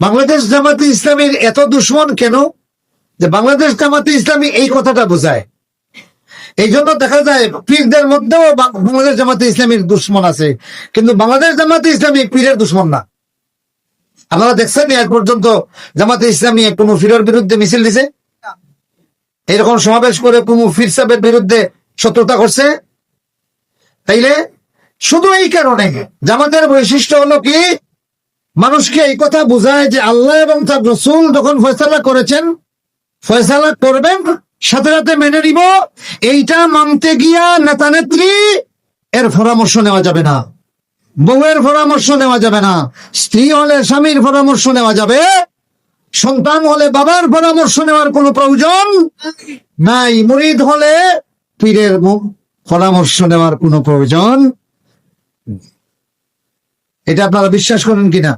বাংলাদেশ জামাতে ইসলামীর এত দুশ্মন কেন? যে বাংলাদেশ জামাতে ইসলামী এই কথাটা বোঝায়। এই জন্য দেখা যায়, পীরদের মধ্যেও বাংলাদেশ জামাতে ইসলামীর দুশ্মন আছে। কিন্তু বাংলাদেশ জামাতে ইসলামী পীরের দুশ্মন না। আপনারা দেখছেন এর পর্যন্ত জামাতে ইসলামী কোন ফিরের বিরুদ্ধে মিছিল দিছে? এরকম সমাবেশ করে কোন ফির সাহেবের বিরুদ্ধে শত্রুতা করছে? তাইলে শুধু এই কারণে জামাতের বৈশিষ্ট্য হলো কি? মানুষকে এই কথা বোঝায় যে আল্লাহ এবং তার রসুল যখন ফয়সালা করেছেন, ফয়সালা করবেন, সাথে সাথে মেনে নিব, এইটা মানতে গিয়া নেতা নেত্রী এর পরামর্শ নেওয়া যাবে না। বউয়ের পরামর্শ নেওয়া যাবে না। স্ত্রী হলে স্বামীর পরামর্শ নেওয়া যাবে। সন্তান হলে বাবার পরামর্শ নেওয়ার কোনো প্রয়োজন নাই। মুরিদ হলে পীরের পরামর্শ নেওয়ার কোনো প্রয়োজন। এটা আপনারা বিশ্বাস করেন কিনা?